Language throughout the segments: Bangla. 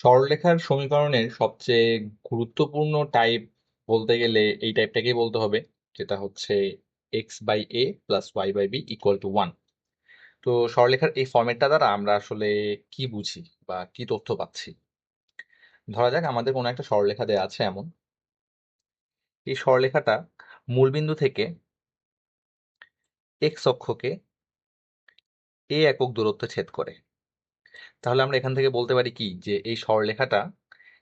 সরলরেখার সমীকরণের সবচেয়ে গুরুত্বপূর্ণ টাইপ বলতে গেলে এই টাইপটাকেই বলতে হবে, যেটা হচ্ছে X by A plus Y by B equal to one তো সরলরেখার এই ফর্মেটটা দ্বারা আমরা আসলে কি বুঝি বা কি তথ্য পাচ্ছি? ধরা যাক আমাদের কোনো একটা সরলরেখা দেওয়া আছে এমন। এই সরলরেখাটা মূলবিন্দু থেকে এক্স অক্ষকে এ একক দূরত্ব ছেদ করে। তাহলে আমরা এখান থেকে বলতে পারি কি? যে এই সরলরেখাটা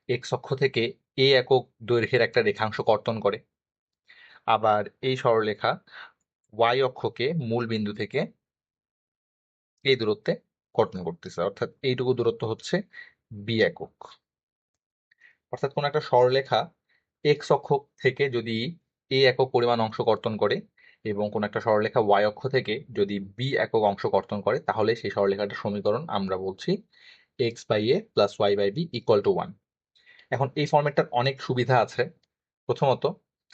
এক্স অক্ষ থেকে এ একক দৈর্ঘ্যের একটা রেখাংশ কর্তন করে। আবার এই সরলরেখা ওয়াই অক্ষকে মূল বিন্দু থেকে এই দূরত্বে কর্তন করতেছে। অর্থাৎ এইটুকু দূরত্ব হচ্ছে বি একক। অর্থাৎ কোন একটা সরলরেখা এক্স অক্ষ থেকে যদি এ একক পরিমাণ অংশ কর্তন করে এবং কোন একটা সরলরেখা ওয়াই অক্ষ থেকে যদি বি একক অংশ কর্তন করে, তাহলে সেই সরলরেখাটার সমীকরণ আমরা বলছি X by A plus Y by B equal to one এখন এই ফর্মেটটার অনেক সুবিধা আছে। প্রথমত,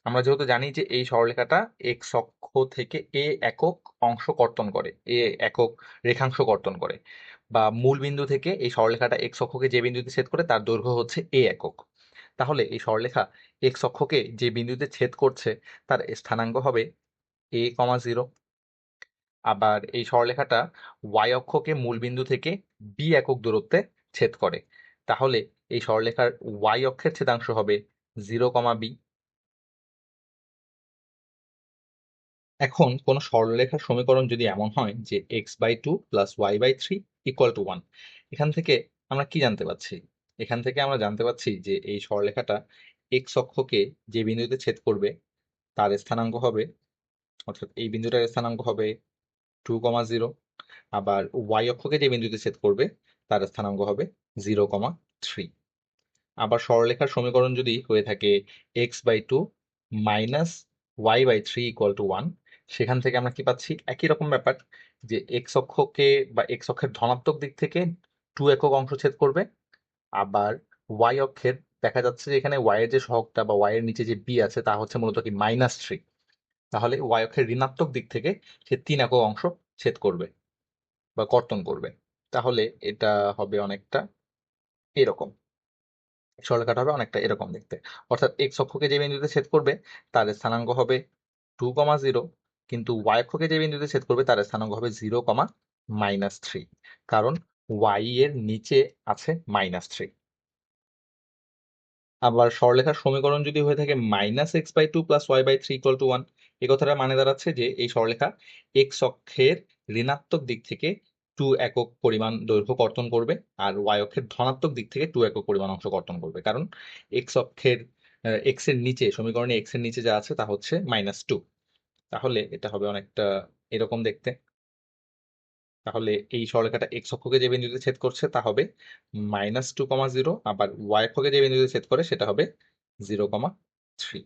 আমরা যেহেতু জানি যে এই সরলরেখাটা এক্স অক্ষ থেকে এ একক অংশ কর্তন করে এ একক রেখাংশ কর্তন করে, বা মূল বিন্দু থেকে এই সরলরেখাটা এক্স অক্ষকে যে বিন্দুতে ছেদ করে, তার দৈর্ঘ্য হচ্ছে এ একক। তাহলে এই সরলরেখা এক্স অক্ষকে যে বিন্দুতে ছেদ করছে, তার স্থানাঙ্ক হবে এ কমা জিরো আবার এই সরলরেখাটা ওয়াই অক্ষকে মূল বিন্দু থেকে বি একক দূরত্বে ছেদ করে। তাহলে এই সরলরেখার ওয়াই অক্ষের ছেদাংশ হবে জিরো কমা বি এখন কোন সরলরেখার সমীকরণ যদি এমন হয় যে X by two plus Y by three equal to one এখান থেকে আমরা কি জানতে পারছি? এখান থেকে আমরা জানতে পারছি যে এই সরলরেখাটা এক্স অক্ষকে যে বিন্দুতে ছেদ করবে, তার স্থানাঙ্ক হবে অর্থাৎ এই বিন্দুটার স্থানাঙ্ক হবে টু কমা জিরো আবার ওয়াই অক্ষকে যে বিন্দুতে ছেদ করবে, তার স্থানাঙ্ক হবে জিরো কমা থ্রি আবার সরলরেখার সমীকরণ যদি হয়ে থাকে x by two minus y by three equal to one সেখান থেকে আমরা কি পাচ্ছি? একই রকম ব্যাপার, যে এক্স অক্ষকে বা এক্স অক্ষের ধনাত্মক দিক থেকে টু একক অংশ ছেদ করবে, আবার ওয়াই অক্ষের, দেখা যাচ্ছে যে এখানে ওয়াই এর যে সহগটা বা ওয়াই এর নিচে যে বি আছে, তা হচ্ছে মূলত কি? মাইনাস থ্রি তাহলে ওয়াই অক্ষের ঋণাত্মক দিক থেকে সে তিন একক অংশ ছেদ করবে বা কর্তন করবে। তাহলে এটা হবে অনেকটা এরকম। সরলরেখাটা হবে অনেকটা এরকম দেখতে। অর্থাৎ এক্স অক্ষকে যে বিন্দুতে ছেদ করবে, তার স্থানাঙ্ক হবে টু কমা জিরো কিন্তু ওয়াই অক্ষকে যে বিন্দুতে ছেদ করবে, তার স্থানাঙ্ক হবে জিরো কমা মাইনাস থ্রি কারণ ওয়াই এর নিচে আছে মাইনাস থ্রি আবার সরলরেখার সমীকরণ যদি হয়ে থাকে minus x by two plus y by three equal to one এই কথাটা মানে দাঁড়াচ্ছে যে এই সরলরেখা এক্স অক্ষের ঋণাত্মক দিক থেকে টু একক পরিমাণ দৈর্ঘ্য কর্তন করবে আর ওয়াই অক্ষের ধনাত্মক দিক থেকে টু একক পরিমাণ অংশ কর্তন করবে। কারণ এক্স অক্ষের এক্সের নিচে, সমীকরণে এক্সের নিচে যা আছে তা হচ্ছে মাইনাস টু তাহলে এটা হবে অনেকটা এরকম দেখতে। তাহলে এই সরলরেখাটা এক্স অক্ষকে যে বিন্দুতে ছেদ করছে তা হবে মাইনাস টু কমা জিরো আবার ওয়াই অক্ষকে যে বিন্দুতে ছেদ করে সেটা হবে জিরো কমা থ্রি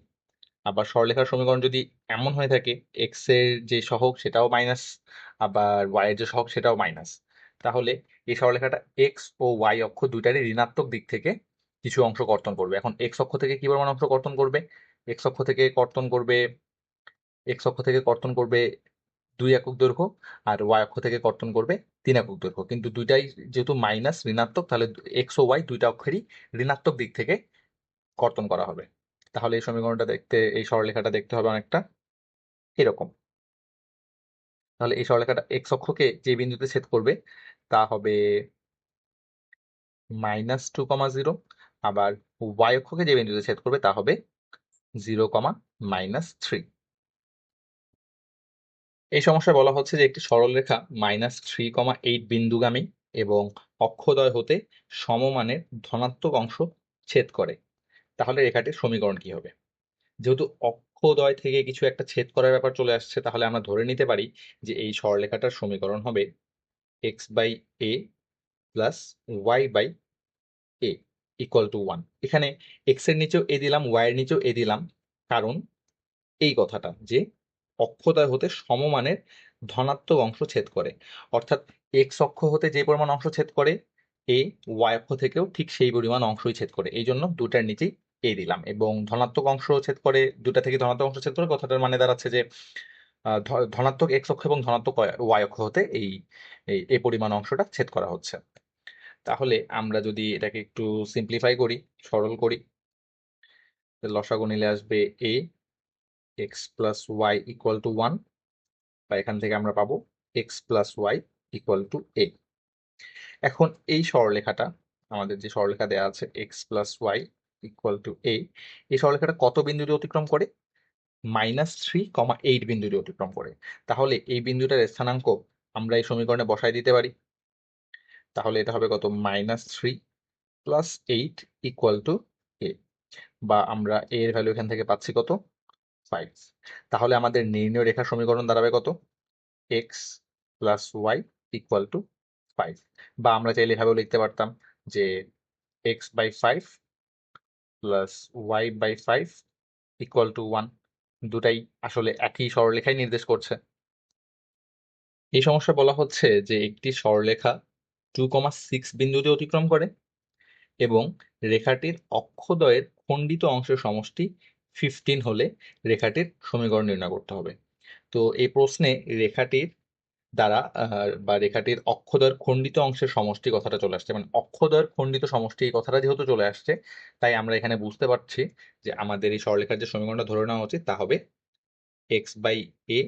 আবার সরলরেখার সমীকরণ যদি এমন হয়ে থাকে এক্সের যে সহগ সেটাও মাইনাস আবার ওয়াই এর যে সহগ সেটাও মাইনাস তাহলে এই সরলরেখাটা এক্স ও ওয়াই অক্ষ দুইটারই ঋণাত্মক দিক থেকে কিছু অংশ কর্তন করবে। এখন এক্স অক্ষ থেকে কি পরিমাণ অংশ কর্তন করবে? এক্স অক্ষ থেকে কর্তন করবে এক্স অক্ষ থেকে কর্তন করবে দুই একক দৈর্ঘ্য, আর ওয়াই অক্ষ থেকে কর্তন করবে তিন একক দৈর্ঘ্য। কিন্তু দুইটাই যেহেতু মাইনাস ঋণাত্মক, তাহলে এক্স ও ওয়াই দুইটা অক্ষরই ঋণাত্মক দিক থেকে কর্তন করা হবে। তাহলে এই সমীকরণটা দেখতে, এই সরলরেখাটা দেখতে হবে অনেকটা। এরকম। তাহলে এই সরলরেখাটা এক্স অক্ষকে যে বিন্দুতে ছেদ করবে, তা হবে মাইনাস টু কমা জিরো আবার ওয়াই অক্ষকে যে বিন্দুতে ছেদ করবে, তা হবে জিরো কমা মাইনাস থ্রি এই সমস্যায় বলা হচ্ছে যে একটি সরলরেখা মাইনাস থ্রি কমা এইট বিন্দুগামী এবং অক্ষদয় হতে সমমানের ধনাত্মক অংশ ছেদ করে। তাহলে রেখাটির সমীকরণ কি হবে? যেহেতু অক্ষদয় থেকে কিছু একটা ছেদ করার ব্যাপার চলে আসছে, তাহলে আমরা ধরে নিতে পারি যে এই সরলরেখাটার সমীকরণ হবে x by a plus y by a equal to one এখানে এক্সের নিচেও এ দিলাম ওয়াই এর নিচেও এ দিলাম। কারণ এই কথাটা যে অক্ষদয় হতে সমমানের ধনাত্মক অংশ ছেদ করে। অর্থাৎ এক্স অক্ষ হতে যে পরিমাণ অংশ ছেদ করে এ ওয়াই অক্ষ থেকেও ঠিক সেই পরিমাণ অংশই ছেদ করে। এই জন্য দুটার নিচেই এ দিলাম। এবং ধনাত্মক অংশ ছেদ করে দুটা থেকে ধনাত্মক অংশ ছেদ করে কথাটার মানে দাঁড়াচ্ছে যে ধনাত্মক এক্স অক্ষ এবং ধনাত্মক ওয়াই অক্ষ হতে এই এই পরিমাণ অংশটা ছেদ করা হচ্ছে। তাহলে আমরা যদি এটাকে একটু সিম্পলিফাই করি, সরল করি লসাগু নিলে আসবে a x plus y equal to one বা এখান থেকে আমরা পাবো x plus y equal to a এখন এই সরলরেখাটা, আমাদের যে সরলরেখা দেওয়া আছে x plus y equal to a এই সরলরেখাটা কত বিন্দু দিয়ে অতিক্রম করে? মাইনাস থ্রি কমা এইট বিন্দু দিয়ে অতিক্রম করে। তাহলে এই বিন্দুটার স্থানাঙ্ক আমরা এই সমীকরণে বসাই দিতে পারি। তাহলে এটা হবে কত? Minus three plus eight equal to a বা আমরা এ এর ভ্যালু এখান থেকে পাচ্ছি কত? ফাইভ তাহলে আমাদের নির্ণয় রেখা সমীকরণ দাঁড়াবে কত? X plus y equal to five বা আমরা চাইলে এভাবেও লিখতে পারতাম যে x by five plus y by five equal to one দুটাই আসলে একই সরলরেখাই নির্দেশ করছে। এই সমস্যা বলা হচ্ছে যে একটি সরলরেখা টু কমা সিক্স বিন্দুতে অতিক্রম করে এবং রেখাটির অক্ষদ্বয়ের খণ্ডিত অংশের সমষ্টি ফিফটিন হলে রেখাটির সমীকরণ নির্ণয় করতে হবে। তো এই প্রশ্নে রেখাটির দ্বারা বা রেখাটির অক্ষদ্বয়ের খণ্ডিত অংশের সমষ্টি কথাটা চলে আসছে। মানে অক্ষদ্বয়ের খণ্ডিত সমষ্টি এই কথাটা যেহেতু চলে আসছে, তাই আমরা এখানে বুঝতে পারছি যে আমাদের এই সরলরেখার যে সমীকরণটা ধরে নেওয়া উচিত। তা হবে x by a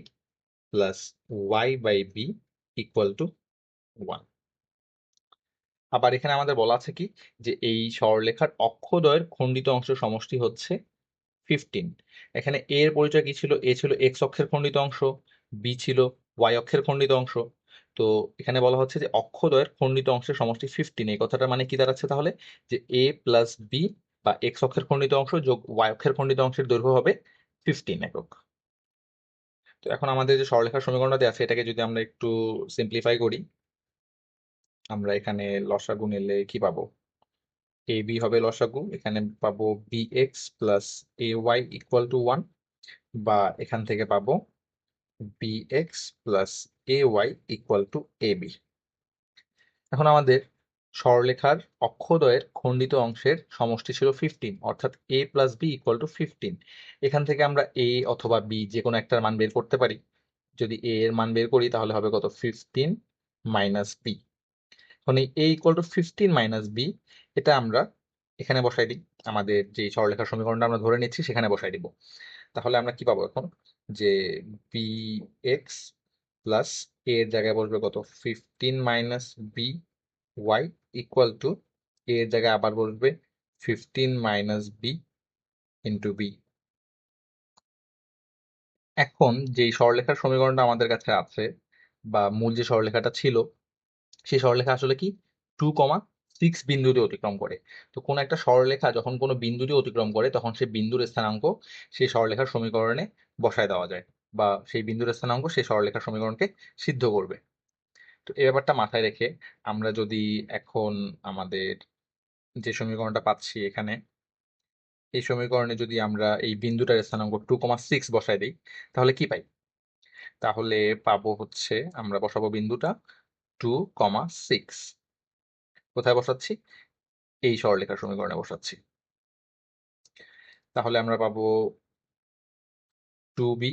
plus y by b equal to one আবার এখানে আমাদের বলা আছে কি? যে এই সরলরেখার অক্ষদ্বয়ের খণ্ডিত অংশের সমষ্টি হচ্ছে ফিফটিন এখানে এর পরিচয় কি ছিল? এ ছিল এক্স অক্ষের খণ্ডিত অংশ বি ছিল ওয়াই অক্ষের খণ্ডিত অংশ। তো এখানে বলা হচ্ছে যে অক্ষদ্বয়ের খণ্ডিত অংশের সমষ্টি ফিফটিন এই কথাটা মানে কি দাঁড়াচ্ছে তাহলে? যে এ প্লাস বি বা এক্স অক্ষের খণ্ডিত অংশ যোগ ওয়াই অক্ষের খণ্ডিত অংশের দৈর্ঘ্য হবে ফিফটিন একক। তো এখন আমাদের যে সরলরেখার সমীকরণটা দেওয়া আছে, এটাকে যদি আমরা একটু সিম্পলিফাই করি, আমরা এখানে লসাগু নিলে কি পাবো? এ বি হবে লসাগু, এখানে পাবো b x plus a y equal to one বা এখান থেকে পাবো x plus a y equal to a b এখন আমাদের সরলরেখার অক্ষদ্বয়ের খণ্ডিত অংশের সমষ্টি ছিল ফিফটিন অর্থাৎ a plus b equal to fifteen এখান থেকে আমরা এ অথবা বি যে কোনো একটার মান বের করতে পারি। যদি এ এর মান বের করি, তাহলে হবে কত? ফিফটিন মাইনাস বি এখন এই a equal to fifteen minus b এটা আমরা এখানে বসাই দিই। আমাদের যে সরলরেখার সমীকরণটা আমরা ধরে নিচ্ছি, সেখানে বসাই দিব। তাহলে আমরা কি পাবো এখন? যে বি এক্স প্লাস এ এর জায়গায় বসবে কত? Fifteen minus b y equal to a এর জায়গায় আবার বসবে fifteen minus b into b এখন যেই সরলরেখার সমীকরণটা আমাদের কাছে আছে বা মূল যে সরলরেখাটা ছিল, সেই সরলরেখা আসলে কি? টু কমা সিক্স বিন্দু দিয়ে অতিক্রম করে। তো কোনো একটা সরলরেখা যখন কোনো বিন্দু দিয়ে অতিক্রম করে, তখন সেই বিন্দুর স্থানাঙ্ক সেই সরলরেখার সমীকরণে বসায় দেওয়া যায় বা সেই বিন্দুর স্থানাঙ্ক সেই সরলরেখার সমীকরণকে সিদ্ধ করবে। তো এই ব্যাপারটা মাথায় রেখে আমরা যদি এখন আমাদের যে সমীকরণটা পাচ্ছি এখানে, এই সমীকরণে যদি আমরা এই বিন্দুটার স্থানাঙ্ক টু কমা সিক্স বসায় দিই, তাহলে কি পাই? তাহলে পাবো হচ্ছে আমরা বসাবো বিন্দুটা টু কমা সিক্স কোথায় বসাচ্ছি? এই সরলরেখার সমীকরণে বসাচ্ছি। তাহলে আমরা পাবো two b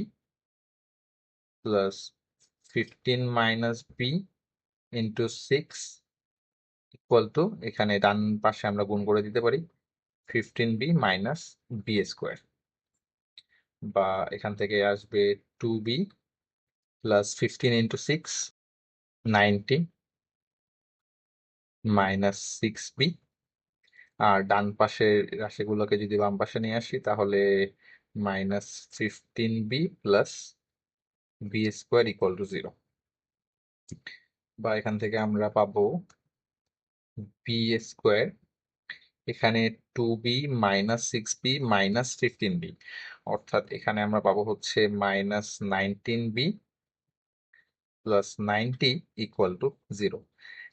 plus fifteen minus b into six equal to এখানে ডান পাশে আমরা গুণ করে দিতে পারি fifteen b minus b square বা এখান থেকে আসবে two b plus fifteen into six ninety minus six b. আর ডান পাশের রাশিগুলোকে যদি বাম পাশে নিয়ে আসি, তাহলে minus fifteen b plus b square equal to zero. বা এখান থেকে আমরা পাবো বি স্কোয়ার। এখানে two b minus six b minus fifteen b. অর্থাৎ এখানে আমরা পাবো হচ্ছে minus nineteen b plus ninety equal to zero.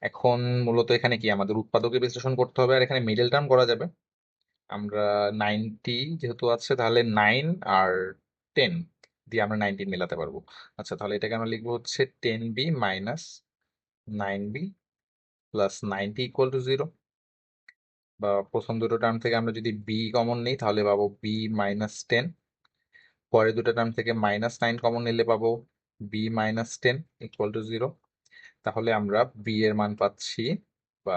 এখন মূলত এখানে কি আমাদের উৎপাদকে বিশ্লেষণ করতে হবে, আর এখানে মিডল টার্ম করা যাবে। আমরা নাইনটি যেহেতু আছে, তাহলে নাইন আর টেন দিয়ে আমরা নাইনটিন মেলাতে পারব। আচ্ছা তাহলে এটাকে আমরা লিখব হচ্ছে ten b minus nine b plus ninety equal to zero বা প্রথম দুটো টার্ম থেকে আমরা যদি বি কমন নিই, তাহলে পাবো বি মাইনাস টেন পরের দুটো টার্ম থেকে মাইনাস নাইন কমন নিলে পাবো b minus ten equal to zero তাহলে আমরা বি এর মান পাচ্ছি বা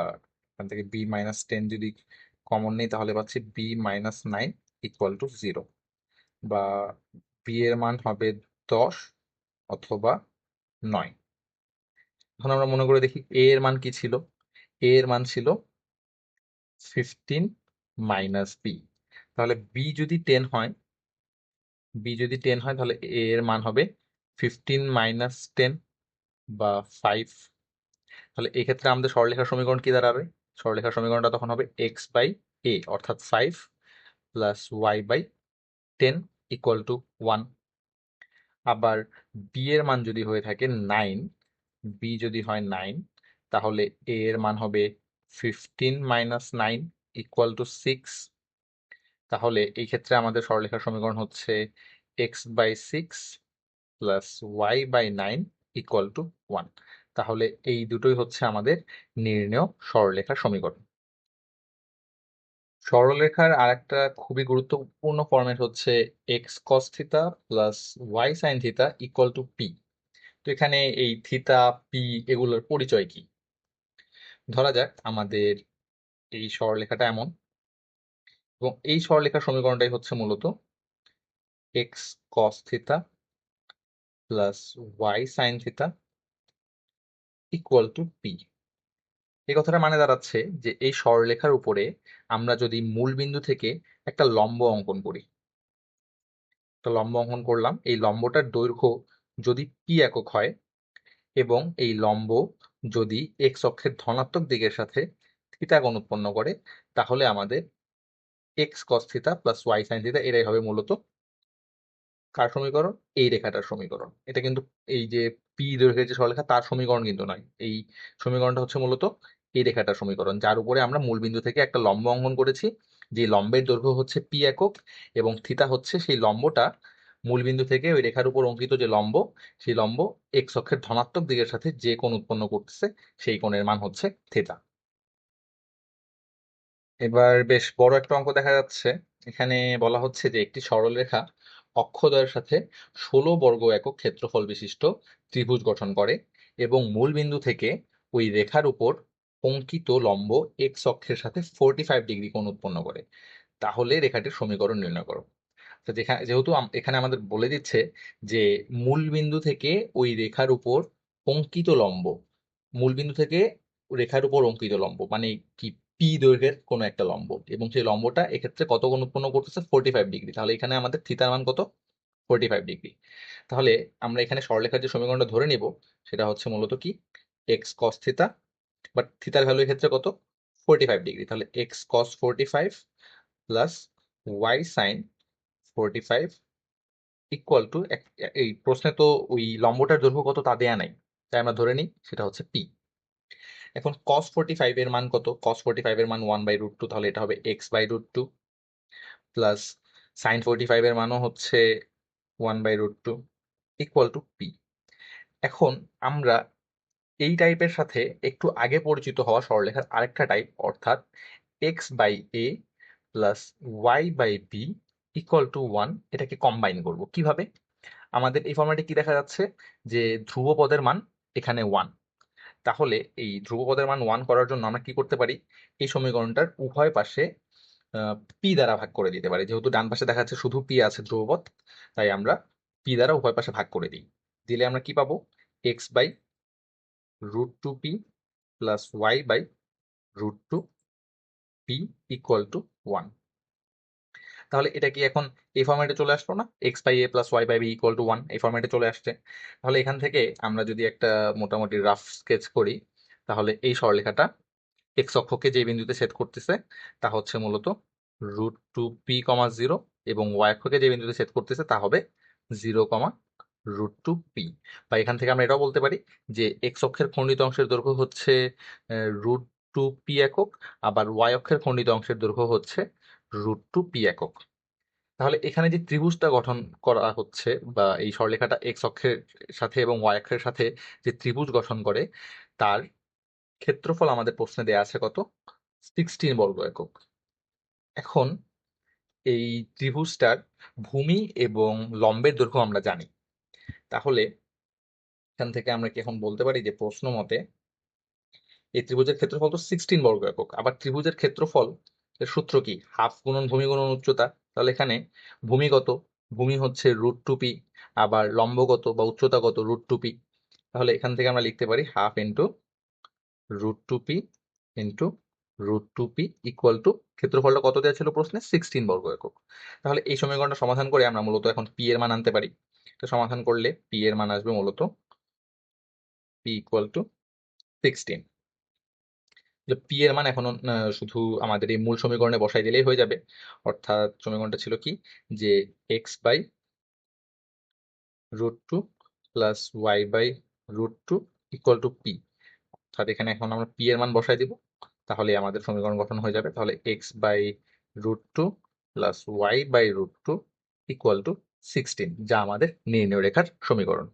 এখান থেকে বি মাইনাস টেন যদি কমন নেই, তাহলে পাচ্ছি b minus nine equal to zero বা বি এর মান হবে দশ অথবা নয়। এখন আমরা মনে করে দেখি এ এর মান কি ছিল? এ এর মান ছিল ফিফটিন মাইনাস বি তাহলে বি যদি টেন হয় বি যদি টেন হয়, তাহলে এ এর মান হবে ফিফটিন মাইনাস টেন বা ফাইভ তাহলে এক্ষেত্রে আমাদের সরলরেখার সমীকরণ কি দাঁড়াবে? সরলরেখার সমীকরণটা তখন হবে এক্স বাই এ অর্থাৎ five plus y by ten equal to one আবার বি এর মান যদি হয়ে থাকে নাইন বি যদি হয় নাইন তাহলে এ এর মান হবে fifteen minus nine equal to six তাহলে এই ক্ষেত্রে আমাদের সরলরেখার সমীকরণ হচ্ছে x by six plus y by nine equal to one তাহলে এই দুটোই হচ্ছে আমাদের নির্ণেয় সরলরেখার সমীকরণ। সরলরেখার আরেকটা খুবই গুরুত্বপূর্ণ ফরম্যাট হচ্ছে x cos theta plus y sine theta equal to p তো এখানে এই থিতা পি এগুলোর পরিচয় কি? ধরা যাক আমাদের এই সরলরেখাটা এমন। এবং এই সরলরেখার সমীকরণটাই হচ্ছে মূলত x cos theta plus y sine theta equal to p এই কথাটা মানে দাঁড়াচ্ছে যে এই সরলরেখার উপরে আমরা যদি মূল বিন্দু থেকে একটা লম্ব অঙ্কন করি। একটা লম্ব অঙ্কন করলাম, এই লম্বটার দৈর্ঘ্য যদি পি একক হয় এবং এই লম্ব যদি এক্স অক্ষের ধনাত্মক দিকের সাথে থিতা কোণ উৎপন্ন করে, তাহলে আমাদের x cos theta plus y sine theta এটাই হবে মূলত কার সমীকরণ? এই রেখাটার সমীকরণ। এটা কিন্তু এই যে পি দৈর্ঘ্যের যে সরলরেখা, তার সমীকরণ কিন্তু নয়। এই সমীকরণটা হচ্ছে মূলত এই রেখাটার সমীকরণ, যার উপরে আমরা মূল বিন্দু থেকে একটা লম্ব অঙ্কন করেছি। যে লম্বের দৈর্ঘ্য হচ্ছে পি একক এবং থিতা হচ্ছে সেই লম্বটা মূল বিন্দু থেকে ওই রেখার উপর অঙ্কিত যে লম্ব, সেই লম্ব এক অক্ষের ধনাত্মক দিকের সাথে যে কোণ উৎপন্ন করতেছে, সেই কোণের মান হচ্ছে থিতা এবার বেশ বড় একটা অঙ্ক দেখা যাচ্ছে। এখানে বলা হচ্ছে যে একটি সরলরেখা অক্ষদ্বয়ের সাথে ষোলো বর্গ একক ক্ষেত্রফল বিশিষ্ট ত্রিভুজ গঠন করে এবং মূল বিন্দু থেকে ওই রেখার উপর অঙ্কিত লম্ব এক্স অক্ষের সাথে ফোরটি ফাইভ ডিগ্রি কোণ উৎপন্ন করে। তাহলে রেখাটির সমীকরণ নির্ণয় করো। তো যেখানে, যেহেতু এখানে আমাদের বলে দিচ্ছে যে মূল বিন্দু থেকে ওই রেখার উপর অঙ্কিত লম্ব, মূল বিন্দু থেকে রেখার উপর অঙ্কিত লম্ব মানে কি পি দৈর্ঘ্যের কোনো একটা লম্ব। এবং সেই লম্বটা এক্ষেত্রে কত উৎপন্ন করতেছে? ফোরটি ফাইভ ডিগ্রি তাহলে এখানে আমাদের থিতার মান কত? ফোরটি ফাইভ ডিগ্রি তাহলে আমরা এখানে সরলেখার যে সমীকরণটা ধরে নিব, সেটা হচ্ছে মূলত কি? এক্স কস থিতা বাট থিতার ভ্যালু ক্ষেত্রে কত? ফোরটি ফাইভ ডিগ্রি তাহলে x cos forty five plus y sine forty five equal to এই প্রশ্নে তো ওই লম্বটার দৈর্ঘ্য কত তা দেয়া নাই। তাই আমরা ধরে নিই, সেটা হচ্ছে পি এখন কস ফোরটি ফাইভ এর মান কত? কস ফোরটি ফাইভ এর মান ওয়ান বাই রুট টু তাহলে এটা হবে x by root two plus sine forty five এর মানও হচ্ছে one by root two equal to p এখন আমরা এই টাইপের সাথে একটু আগে পরিচিত হওয়া সরলরেখার আরেকটা টাইপ অর্থাৎ x by a plus y by b equal to one এটাকে কম্বাইন করব। কীভাবে? আমাদের এই ফর্ম্যাটে কি দেখা যাচ্ছে? যে ধ্রুব পদের মান এখানে ওয়ান তাহলে এই ধ্রুব পদের মান ওয়ান করার জন্য আমরা কি করতে পারি? এই সমীকরণটার উভয় পাশে পি দ্বারা ভাগ করে দিতে পারি। যেহেতু ডান পাশে দেখা যাচ্ছে শুধু পি আছে ধ্রুবপদ, তাই আমরা পি দ্বারা উভয় পাশে ভাগ করে দিই। দিলে আমরা কি পাবো? X by root two p plus y by root two p equal to one তাহলে এটা কি এখন এই ফর্ম্যাটে চলে আসলো না? X by a plus y by b equal to one এই ফর্ম্যাটে চলে আসছে। তাহলে এখান থেকে আমরা যদি একটা মোটামুটি রাফ স্কেচ করি, তাহলে এই সরলরেখাটা এক্স অক্ষকে যে বিন্দুতে ছেদ করতেছে, তা হচ্ছে মূলত root two p comma zero এবং ওয়াই অক্ষকে যে বিন্দুতে ছেদ করতেছে, তা হবে zero comma root two p বা এখান থেকে আমরা এটাও বলতে পারি যে এক্স অক্ষের খণ্ডিত অংশের দৈর্ঘ্য হচ্ছে রুট টু পি একক, আবার ওয়াই অক্ষের খণ্ডিত অংশের দৈর্ঘ্য হচ্ছে রুট টু পি একক। তাহলে এখানে যে ত্রিভুজটা গঠন করা হচ্ছে বা এই সরলরেখাটা এক্স অক্ষের সাথে এবং ওয়াই অক্ষের সাথে যে ত্রিভুজ গঠন করে, তার ক্ষেত্রফল আমাদের প্রশ্নে দেয়া আছে কত? সিক্সটিন বর্গ একক। এখন এই ত্রিভুজটার ভূমি এবং লম্বের দৈর্ঘ্য আমরা জানি। তাহলে এখান থেকে আমরা কি এখন বলতে পারি যে প্রশ্ন মতে এই ত্রিভুজের ক্ষেত্রফল তো সিক্সটিন বর্গ একক, আবার ত্রিভুজের ক্ষেত্রফল সূত্র কি? হাফ গুণন ভূমি গুণন উচ্চতা। তাহলে এখানে ভূমিগত ভূমি হচ্ছে রুট টু পি আবার লম্বগত বা উচ্চতাগত রুট টু পি তাহলে এখান থেকে আমরা লিখতে পারি half into root two p into root two p equal to ক্ষেত্রফলটা কত দেওয়া ছিল প্রশ্নে? সিক্সটিন বর্গ একক। তাহলে এই সমীকরণটা সমাধান করে আমরা মূলত এখন পি এর মান আনতে পারি। তো সমাধান করলে পি এর মান আসবে মূলত p equal to sixteen p এর মান এখন শুধু আমাদের এই মূল সমীকরণে বসাই দিলেই হয়ে যাবে। অর্থাৎ সমীকরণটা ছিল কি? যে x by root two plus y by root two equal to p অর্থাৎ এখানে এখন আমরা পি এর মান বসাই দিব। তাহলে আমাদের সমীকরণ গঠন হয়ে যাবে। তাহলে x by root two plus y by root two equal to sixteen যা আমাদের নির্ণয় রেখার সমীকরণ।